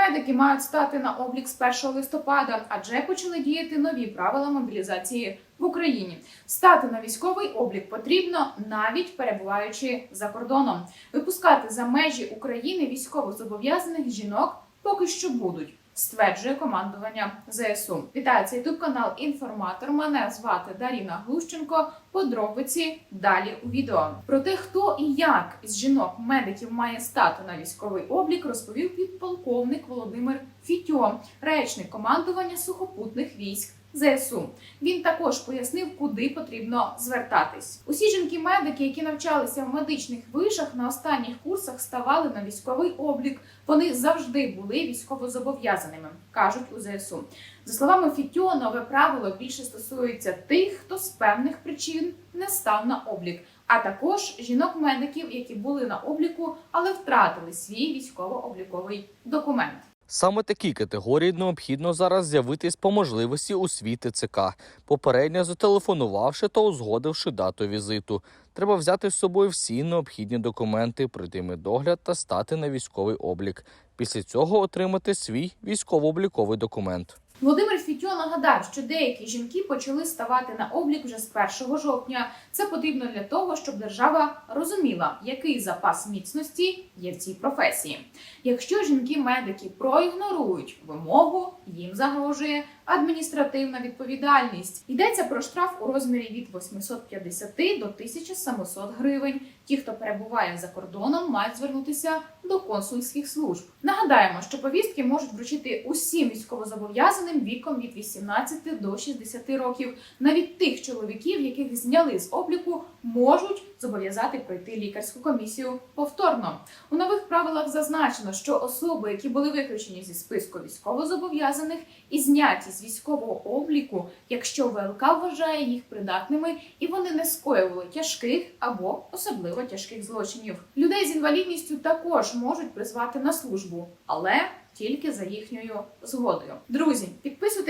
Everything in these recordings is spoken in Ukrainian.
медики мають стати на облік з 1 листопада, адже почали діяти нові правила мобілізації в Україні. Стати на військовий облік потрібно навіть перебуваючи за кордоном. Випускати за межі України військовозобов'язаних жінок поки що будуть. Стверджує командування ЗСУ. Вітаю це ютуб канал Інформатор. Мене звати Даріна Глущенко. Подробиці далі у відео. Про те, хто і як із жінок медиків має стати на військовий облік, розповів підполковник Володимир Фітьо, речник командування сухопутних військ. ЗСУ він також пояснив, куди потрібно звертатись. Усі жінки-медики, які навчалися в медичних вишах на останніх курсах, ставали на військовий облік. Вони завжди були військовозобов'язаними, кажуть у ЗСУ. За словами Фітьо, нове правило більше стосується тих, хто з певних причин не став на облік, а також жінок-медиків, які були на обліку, але втратили свій військово-обліковий документ. Саме такій категорії необхідно зараз з'явитись по можливості у свій ТЦК, попередньо зателефонувавши та узгодивши дату візиту. Треба взяти з собою всі необхідні документи, пройти медогляд та стати на військовий облік. Після цього отримати свій військово-обліковий документ. Володимир нагадав, що деякі жінки почали ставати на облік вже з 1 жовтня. Це потрібно для того, щоб держава розуміла, який запас міцності є в цій професії. Якщо жінки-медики проігнорують вимогу, їм загрожує адміністративна відповідальність. Йдеться про штраф у розмірі від 850 до 1700 гривень. Ті, хто перебуває за кордоном, мають звернутися до консульських служб. Нагадаємо, що повістки можуть вручити усім військовозобов'язаним віком від 18 до 60 років. Навіть тих чоловіків, яких зняли з обліку, можуть зобов'язати пройти лікарську комісію повторно. У нових правилах зазначено, що особи, які були виключені зі списку військовозобов'язаних і зняті з військового обліку, якщо ВЛК вважає їх придатними і вони не скоювали тяжких або особливо тяжких злочинів. Людей з інвалідністю також можуть призвати на службу, але тільки за їхньою згодою. Друзі,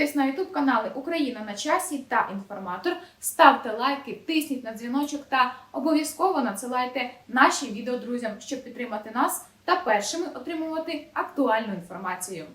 підписуйтесь на YouTube канали Україна на часі та інформатор. Ставте лайки, тисніть на дзвіночок та обов'язково надсилайте наші відео друзям, щоб підтримати нас та першими отримувати актуальну інформацію.